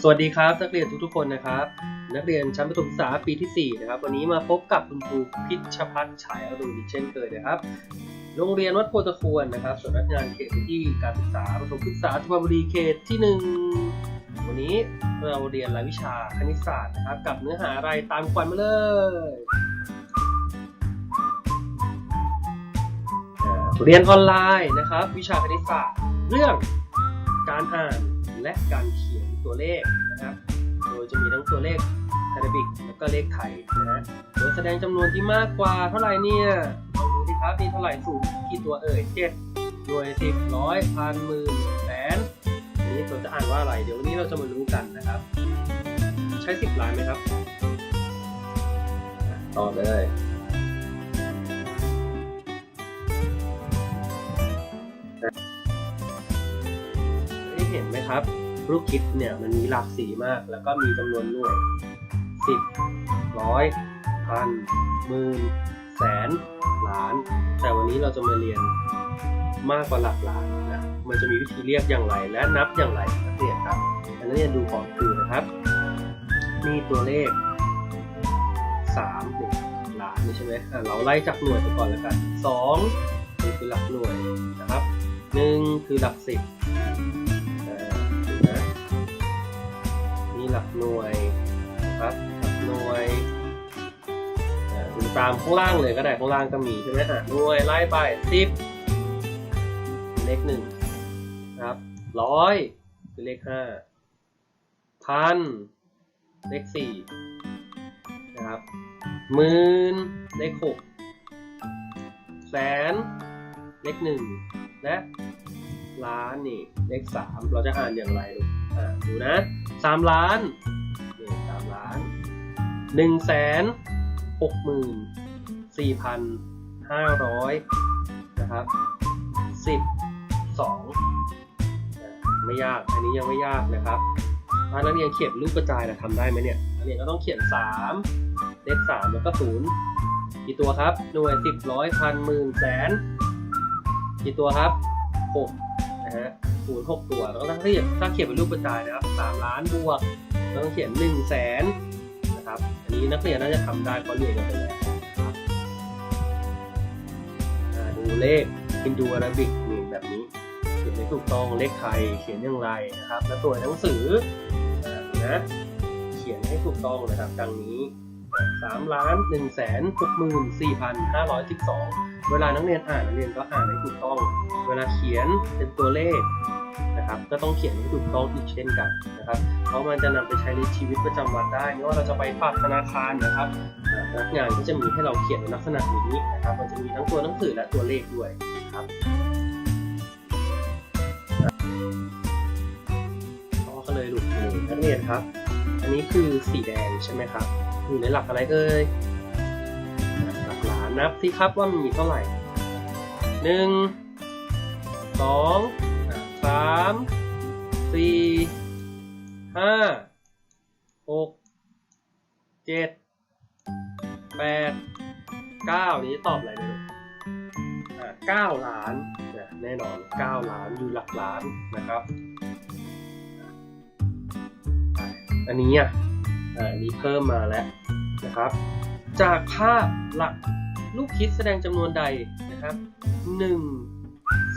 สวัสดีครับนักเรียนทุกๆคนนะครับ นักเรียนชั้นประถมศึกษาปีที่ 4 นะครับ วันนี้มาพบกับคุณครูพิชพัฒน์ฉายอรุณอีเช่นเคยนะครับ โรงเรียนวัดโพธิ์ตะควรนะครับสำนักงานเขตพื้นที่การศึกษาประถมศึกษาสุพรรณบุรีเขตที่ 1 วันนี้เราเรียนรายวิชาคณิตศาสตร์นะครับ กับเนื้อหาอะไรตามควันมาเลยเรียนออนไลน์นะครับ วิชาคณิตศาสตร์ เรื่องการอ่านและการเขียน ตัวเลขนะครับ โดยจะมีทั้งตัวเลขอาราบิกแล้วก็เลขไทยนะฮะโดยแสดงจำนวนที่มากกว่าเท่าไหร่เนี่ยลองดูสิครับนี่เท่าไหร่สูงกี่ตัวเอ่ยเจ็ดหน่วยสิบร้อยพันหมื่นแสนอันนี้เราจะอ่านว่าอะไร เดี๋ยววันนี้เราจะมารู้กันนะครับ ใช้สิบล้านไหมครับอะต่อเลยได้เห็นไหมครับ ลูกคิดเนี่ยมันมีหลากสีมาก แล้วก็มีจำนวนหน่วยสิบร้อยพันหมื่นแสนล้าน แต่วันนี้เราจะมาเรียนมากกว่าหลักล้านนะมันจะมีวิธีเรียกอย่างไร และนับอย่างไรเนี่ยครับอันนี้ดูของคือนะครับมีตัวเลข3หนึ่งล้านใช่ไหมเราไล่จากหน่วยไปก่อนแล้วกัน2นี่คือหลักหน่วยนะครับ1คือหลัก10 ลักหน่วยนะครับหลักหน่วยอ่าดูตามข้างล่างเลยก็ได้ข้างล่างก็มีใช่ไหมอะหน่วยไล่ไปสิบเลขหนึ่งครับร้อยคือเลขห้าพันเลขสี่นะครับหมื่นเลขหกแสนเลขหนึ่งและล้านนี่เลขสามเราจะอ่านอย่างไรลูอ่าดูนะ สามล้านนี่สามล้านหนึ่งแสนหกหมื่นสี่พันห้าร้อยนะครับสิบสองอ่าไม่ยาก อันนี้ยังไม่ยากนะครับถ้านักเรียนเขียนรูปกระจายนะทำได้ไหมเนี่ยนักเรียนก็ต้องเขียน3เลข3แล้วก็0กี่ตัวครับ หน่วย10ร้อยพันหมื่นแสนกี่ตัวครับ6นะฮะ ศูนย์หกตัวแล้วก็ถ้าเขียนถ้าเขียนเป็นรูปกระจายนะครับ3ล้านบวกเราต้องเขียน1แสนนะครับ อันนี้นักเรียนน่าจะทำได้เพราะเรียนกันไปแล้วนะครับดูเลขฮินดูอาราบิกนี่แบบนี้เขียนให้ถูกต้องเลขไทยเขียนอย่างไรนะครับ และตัวหนังสืออ่านะเขียนให้ถูกต้องนะครับดังนี้สามล้านหนึ่งแสนหกหมื่นสี่พันห้าร้อยสิบสองเวลานักเรียนอ่านนักเรียนก็อ่านให้ถูกต้อง เวลาเขียนเป็นตัวเลข นะครับ ก็ต้องเขียนให้ถูกต้องอีกเช่นกันนะครับ เพราะมันจะนำไปใช้ในชีวิตประจำวันได้ไม่ว่าเราจะไปฝากธนาคารนะครับอ่าพนักงานก็จะมีให้เราเขียนในลักษณะนี้นะครับ มันจะมีทั้งตัวหนังสือและตัวเลขด้วยนะครับต่อกันเลยลูกหนึ่งนักเรียนครับ อันนี้คือสีแดงใช่ไหมครับ อยู่ในหลักอะไรเอ่ยหลักล้านนับสิครับว่ามันมีเท่าไหร่หนึ่งสอง สามสี่ห้าหกเจ็ดแปดเก้านี้ตอบอะไรเนี่ยอะเก้าล้านนะแน่นอนเก้าล้านอยู่หลักล้านนะครับ อันนี้อะอ่าอันนี้เพิ่มมาแล้วนะครับ จากภาพหลักลูกคิดแสดงจำนวนใดนะครับหนึ่ง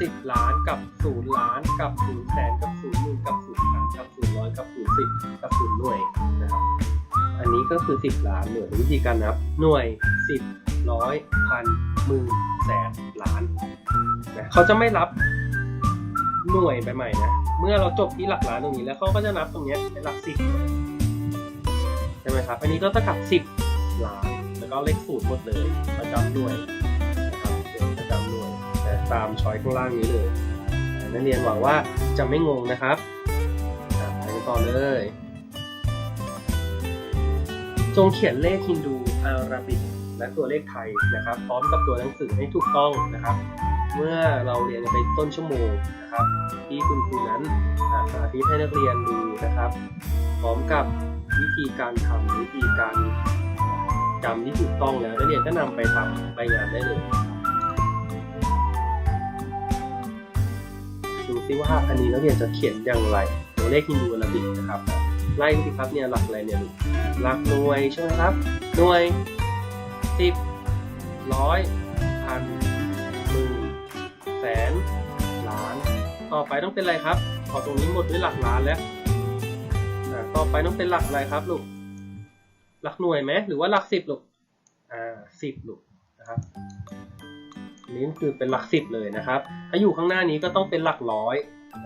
สิบล้านกับศูนย์ล้านกับศูนย์แสนกับศูนย์หมื่นกับศูนย์พันกับศูนย์ร้อยกับศูนย์สิบกับศูนย์หน่วยนะครับ อันนี้ก็คือสิบล้านหน่วยวิธีการนับหน่วยสิบร้อยพันหมื่นแสนล้านนะเขาจะไม่รับหน่วยไปใหม่นะ เมื่อเราจบที่หลักล้านตรงนี้แล้วเขาก็จะนับตรงนี้เป็นหลักสิบใช่ไหมครับ อันนี้ก็เท่ากับสิบล้านแล้วก็เลขศูนย์หมดเลยประจำหน่วย ตามช้อยข้างล่างนี้เลยนักเรียนหวังว่าจะไม่งงนะครับไปกันต่อเลย จงเขียนเลขฮินดูอาราบิกและตัวเลขไทยนะครับ พร้อมกับตัวหนังสือให้ถูกต้องนะครับ เมื่อเราเรียนไปต้นชั่วโมงนะครับ ที่คุณครูนั้นสาธิตให้นักเรียนดูนะครับ พร้อมกับวิธีการทำวิธีการจำที่ถูกต้องแล้วนักเรียนก็นำไปทำไปงานได้เลย ซิว่าอันนี้นักเรียนจะเขียนอย่างไร ตัวเลขฮินดูอาราบิกนะครับ ไล่สิครับเนี่ยหลักอะไรเนี่ยลูกหลักหน่วยใช่ไหมครับ หน่วยสิบร้อยพันหมื่นแสนล้าน ต่อไปต้องเป็นอะไรครับ พอตรงนี้หมดด้วยหลักล้านแล้วต่อไปต้องเป็นหลักอะไรครับลูกหลักหน่วยไหมหรือว่าหลักสิบลูกอ่าสิบลูกนะครับ นี้คือเป็นหลักสิบเลยนะครับ ถ้าอยู่ข้างหน้านี้ก็ต้องเป็นหลักร้อย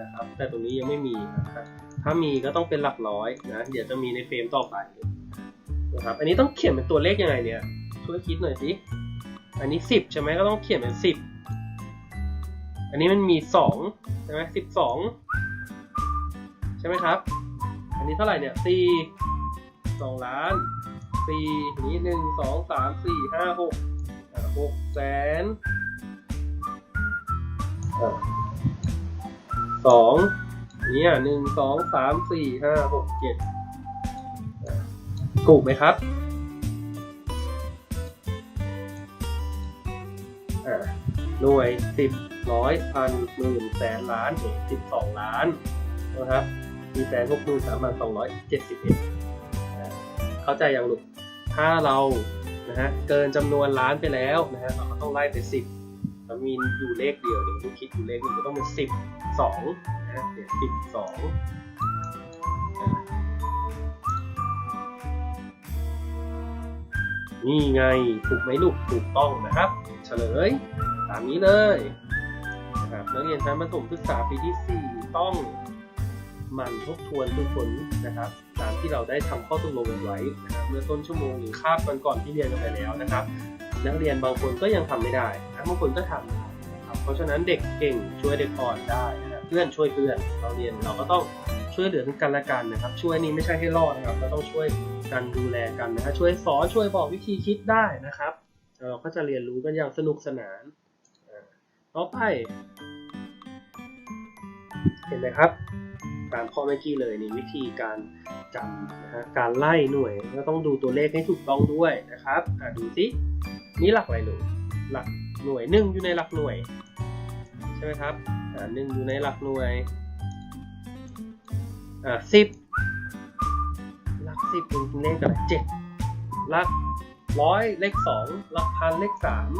นะครับ แต่ตรงนี้ยังไม่มีนะครับ ถ้ามีก็ต้องเป็นหลักร้อยนะ เดี๋ยวจะมีในเฟรมต่อไปนะครับ อันนี้ต้องเขียนเป็นตัวเลขยังไงเนี่ย ช่วยคิดหน่อยสิ อันนี้สิบใช่ไหมก็ต้องเขียนเป็นสิบอันนี้มันมีสองใช่ไหมสิบสองใช่ไหมครับ อันนี้เท่าไหร่เนี่ยสี่สองล้านสี่นี้หนึ่งสองสามสี่ห้าหกหกแสน สองเนี่ยหนึ่งสองสามสี่ห้าหกเจ็ดถูกไหมครับอ่าหน่วยสิบร้อยพันหมื่นแสนล้านสิบสองล้านนะครับมีแสนหกหมื่นสามพันสองร้อยเจ็ดสิบเอ็ดเข้าใจยังลูกถ้าเรานะฮะเกินจำนวนล้านไปแล้วนะฮะเราก็ต้องไล่ไปสิบ แล้วมีอยู่เลขเดียวเดี๋ยวลูกคิดอยู่เลขหนึ่งก็ต้องเป็นสิบสองนะเดี๋ยวสิบสองนี่ไงถูกไหมลูกถูกต้องนะครับ เฉลยตามนี้เลยนะครับนักเรียนชั้นประถมศึกษาปีที่ 4 ต้องมันทบทวนฝึกฝนนะครับตามที่เราได้ทำข้อตกลงกันไว้นะครับเมื่อต้นชั่วโมงหรือคาบกันก่อนที่เรียนกันไปแล้วนะครับ นักเรียนบางคนก็ยังทำไม่ได้ นะบางคนก็ทำนะครับเพราะฉะนั้นเด็กเก่งช่วยเด็กอ่อนได้นะครับเพื่อนช่วยเพื่อนเราเรียนเราก็ต้องช่วยเหลือกันและกันนะครับ ช่วยนี่ไม่ใช่ให้รอดนะครับเราต้องช่วยกันดูแลกันนะครับช่วยสอนช่วยบอกวิธีคิดได้นะครับเราก็จะเรียนรู้กันอย่างสนุกสนานอ่าต่อไป เห็นไหมครับตามข้อเมื่อกี้เลยนี่วิธีการจำนะฮะการไล่หน่วยก็ต้องดูตัวเลขให้ถูกต้องด้วยนะครับดูสินี่หลักอะไรหนูหลัก หน่วยหนึ่งอยู่ในหลักหน่วย ใช่ไหมครับอ่าหนึ่งอยู่ในหลักหน่วยอ่าสิบหลักสิบเป็นเลขอะไรเจ็ดหลักร้อยเลขสองหลักพันเลขสาม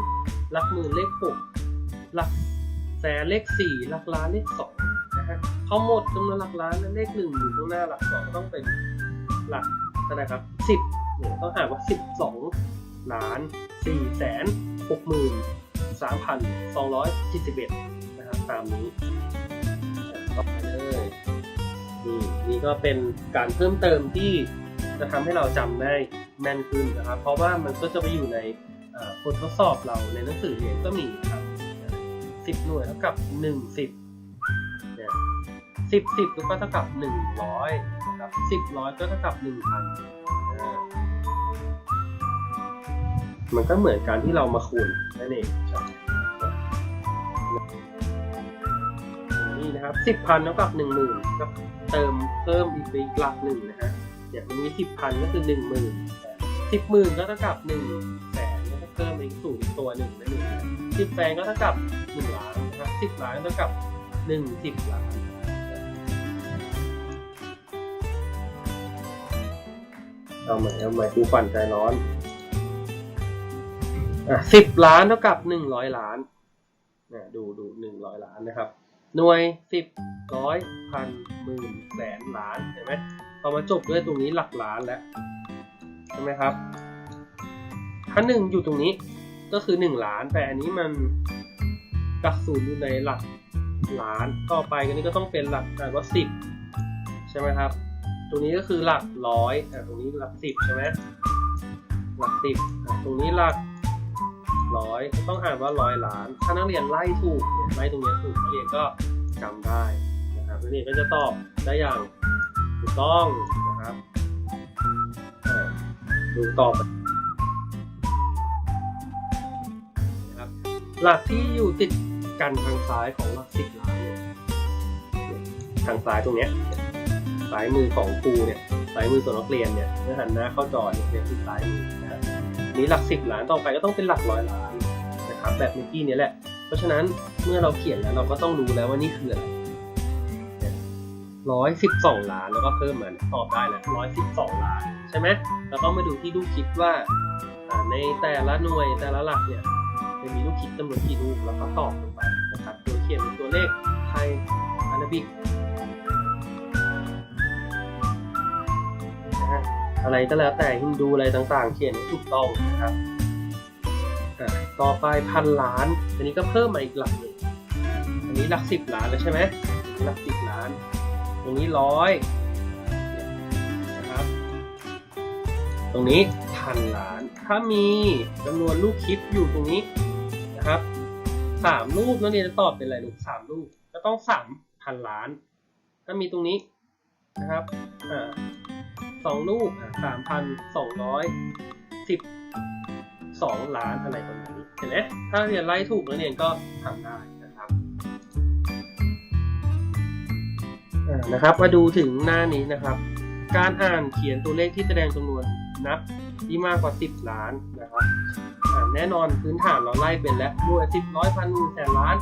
หลักหมื่นเลขหกหลักแสนเลขสี่หลักล้านเลขสองนะฮะเขาหมดจำนวนหลักล้านและเลขหนึ่งอยู่ข้างหน้าหลักสองต้องเป็นหลักเท่าไรครับสิบเนี่ยต้องหาว่าสิบสองล้านสี่แสนหกหมื่น สามพันสองร้อยเจ็ดสิบเอ็ดนะครับ ตามนี้ต่อไปเลยนี่นี่ก็เป็นการเพิ่มเติมที่จะทำให้เราจำได้แม่นขึ้นนะครับ เพราะว่ามันก็จะไปอยู่ในเอ่อบททดสอบเราในหนังสือเรียนก็มีครับสิบหน่วยเท่ากับหนึ่งสิบเนี่ยสิบสิบก็เท่ากับหนึ่งร้อยนะครับสิบร้อยก็เท่ากับหนึ่งพันมันก็เหมือนการที่เรามาคูณนั่นเองครับ นะครับสิบพันเท่ากับหนึ่งหมื่นก็เติมเพิ่มอีกไปหลักหนึ่งนะฮะเนี่ยมันมีสิบพันก็คือหนึ่งหมื่นสิบหมื่นก็เท่ากับหนึ่งแสนก็เพิ่มอีกสูงตัวหนึ่งนั่นเองสิบแสนก็เท่ากับหนึ่งล้านนะครับสิบล้านเท่ากับหนึ่งสิบล้านเอาใหม่เอาใหม่ดูฝันใจร้อนอะสิบล้านเท่ากับหนึ่งร้อยล้านเนี่ยดูดูหนึ่งร้อยล้านนะครับ หน่วยสิบร้อยพันหมื่นแสนล้านเห็นไหมพอมาจบด้วยตรงนี้หลักล้านแล้วใช่ไหมครับถ้าหนึ่งอยู่ตรงนี้ก็คือหนึ่งล้าน แต่อันนี้มันหลักศูนย์อยู่ในหลักล้านต่อไปกันนี้ก็ต้องเป็นหลักอ่าว่าสิบใช่ไหมครับ ตรงนี้ก็คือหลักร้อยอ่าตรงนี้หลักสิบใช่ไหมหลักสิบตรงนี้หลัก ร้อยต้องอ่านว่าร้อยล้าน ถ้านักเรียนไล่ถูกเนี่ยไล่ตรงนี้ถูกนักเรียนก็จำได้นะครับนักเรียนก็จะตอบได้อย่างถูกต้องนะครับอ่ดูตอไปนะครับหลักที่อยู่ติดกันทางซ้ายของหลักสิบล้านเนี่ยทางซ้ายตรงเนี้ยซ้ายมือของครูเนี่ยซ้ายมือของนักเรียนเนี่ยเมื่อหันหน้าเข้าจอเนี่ยเนี่ยคือซ้ายมือนะครับ นี้หลักสิบล้านต่อไปก็ต้องเป็นหลักร้อยล้านนะครับแบบเมื่อกี้เนี่ยแหละ เพราะฉะนั้นเมื่อเราเขียนแล้วเราก็ต้องรู้แล้วว่านี่คืออะไรร้อยสิบสองล้านแล้วก็เพิ่มมาตอบได้แล้วร้อยสิบสองล้านใช่ไหมแล้วก็มาดูที่ลูกคิดว่าอ่าในแต่ละหน่วยแต่ละหลักเนี่ยจะมีลูกคิดจำนวนกี่ลูกแล้วก็ตอบลงไปนะครับโดยเขียนเป็นตัวเลขไทยอาราบิก อะไรก็แล้วแต่ฮินดูอะไรต่างๆ เขียนให้ถูกต้องนะครับต่อไปพันล้าน อันนี้ก็เพิ่มมาอีกหลักหนึ่งอันนี้หลักสิบล้านแล้วใช่ไหมหลักสิบล้าน ตรงนี้ร้อยนะครับ ตรงนี้พันล้าน ถ้ามีจำนวนลูกคิดอยู่ตรงนี้นะครับสามลูกนักเรียนจะตอบเป็นอะไรลูกสามลูกก็ต้องสามพันล้าน ถ้ามีตรงนี้นะครับ อ่า สองลูกสามพันสองร้อยสิบสองล้านอะไรประมาณนี้เห็นไหมถ้าเรียนไล่ถูกนักเรียนก็ทำได้นะครับนะครับ มาดูถึงหน้านี้นะครับ การอ่านเขียนตัวเลขที่แสดงจำนวนนับที่มากกว่า 10 ล้านนะครับแน่นอนพื้นฐานเราไล่เป็นแล้วหน่วย10ร้อยพันหมื่นแสนล้าน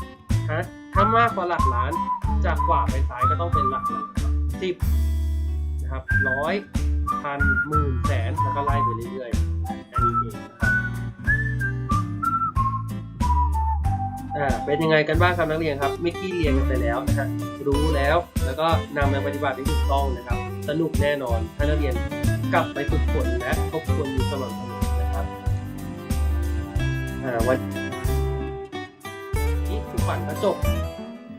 ฮะถ้ามากกว่าหลักล้านจากขวาไปซ้ายก็ต้องเป็นหลักล้านสิบ นะครับร้อยพันหมื่นแสนแล้วก็ไล่ไปเรื่อยๆอันนี้เองนะครับอ่าเป็นยังไงกันบ้างครับนักเรียนครับเมื่อกี้เรียนกันไปแล้วนะฮะรู้แล้วแล้วก็นำมาปฏิบัติให้ถูกต้องนะครับ สนุกแน่นอนถ้านักเรียนกลับไปฝึกฝนและทบทวนอยู่สม่ำเสมอนะครับอ่าวันนี้ทุกฝันก็จบ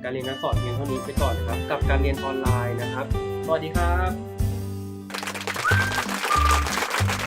การเรียนการสอนเพียงเท่านี้ไปก่อนนะครับ กับการเรียนออนไลน์นะครับ สวัสดีครับ